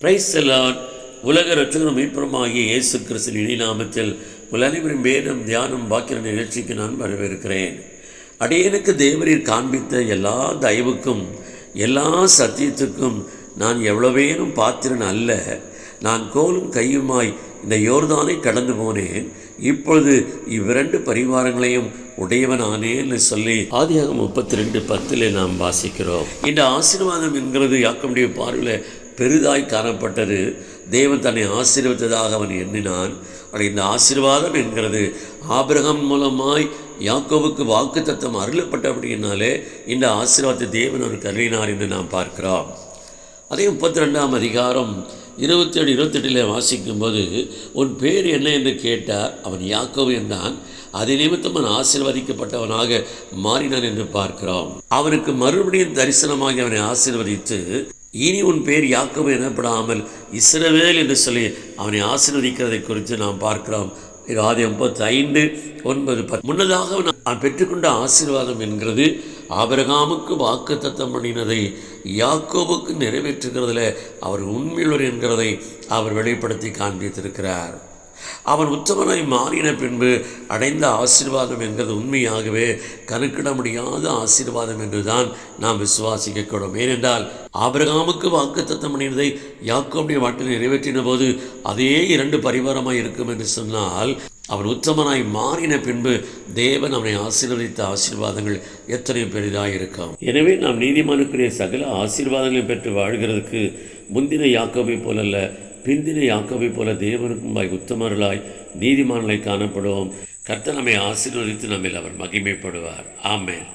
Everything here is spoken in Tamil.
பிரைஸ் எல்லாம் உலக ரட்சகரும் மீட்புறமாகிய இயேசு கிறிஸ்தின் இணைநாமத்தில் உங்கள் அனைவரும் வேதம் தியானம் பாக்கிற நிகழ்ச்சிக்கு நான் வரவேற்கிறேன். அடியனுக்கு தேவரீர் காண்பித்த எல்லா தயவுக்கும் எல்லா சத்தியத்துக்கும் நான் எவ்வளவேனும் பாத்திரன் அல்ல. நான் கோலும் கையுமாய் இந்த யோர்தானை கடந்து போனேன். இப்பொழுது இவ்விரண்டு பரிவாரங்களையும் உடையவனானேன்னு சொல்லி ஆதியாகம் முப்பத்தி ரெண்டு பத்தில் நாம் வாசிக்கிறோம். இந்த ஆசீர்வாதம் என்கிறது யாக்கமுடைய பார்வையில் பெரிதாய் காணப்பட்டது. தேவன் தன்னை ஆசீர்வதித்ததாக அவன் எண்ணினான். ஆனால் இந்த ஆசீர்வாதம் என்கிறது. ஆபிரகம் மூலமாய் யாக்கோவுக்கு வாக்கு தத்துவம் அருளப்பட்டபடியினாலே இந்த ஆசீர்வாதத்தை தேவன் ஒரு கருளினார் என்று நாம் பார்க்கிறோம். அதே முப்பத்தி ரெண்டாம் அதிகாரம் இருபத்தேழு இருபத்தெட்டில் வாசிக்கும்போது உன் பேர் என்ன? என்று கேட்டார். அவன் யாக்கோவு என்றான். அதை நிமித்தம் அவன் ஆசீர்வதிக்கப்பட்டவனாக மாறினான் என்று பார்க்கிறோம். அவனுக்கு மறுபடியும் தரிசனமாகி அவனை ஆசீர்வதித்து இனி உன் பேர் யாக்கோவு எனப்படாமல் இஸ்ரவேல் என்று சொல்லி அவனை ஆசீர்வதிக்கிறதை குறித்து நாம் பார்க்கிறோம். இது ஆதி ஐம்பத்தி ஐந்து ஒன்பது பத்து முன்னதாக நான் பெற்றுக்கொண்ட ஆசீர்வாதம் என்கிறது ஆபிரகாமுக்கு வாக்கு தத்தம் பண்ணினதை யாக்கோபுக்கு நிறைவேற்றுகிறதுல அவர் உண்மையுள்ளவர் என்கிறதை அவர் வெளிப்படுத்தி காண்பித்திருக்கிறார். அவன் உத்தமனாய் மாறின பின்பு அடைந்த ஆசீர்வாதம் என்பது உண்மையாகவே கணக்கிட முடியாத ஆசீர்வாதம் என்றுதான் நாம் விசுவாசிக்கக்கூடும். ஏனென்றால் ஆபிரகாமுக்கு வாக்கு தத்தம் பண்ணினதை யாக்கோடைய வாட்டில் நிறைவேற்றின போது அதே இரண்டு பரிவாரமாய் இருக்கும் என்று சொன்னால் அவன் உத்தமனாய் மாறின பின்பு தேவன் அவனை ஆசீர்வதித்த ஆசீர்வாதங்கள் எத்தனை பெரிதாக இருக்கும். எனவே நாம் நீதிமானுக்குரிய சகல ஆசீர்வாதங்களை பெற்று வாழ்கிறதுக்கு முந்தின யாக்கோவை போலல்ல பிந்தினை யாக்கோவை போல தேவனுக்கும் வாய் உத்தமர்களாய் நீதிமான்களை காணப்படுவோம் கர்த்த நம்மை ஆசீர்வதித்து நம்மில் அவர் மகிமைப்படுவார். ஆமேன்.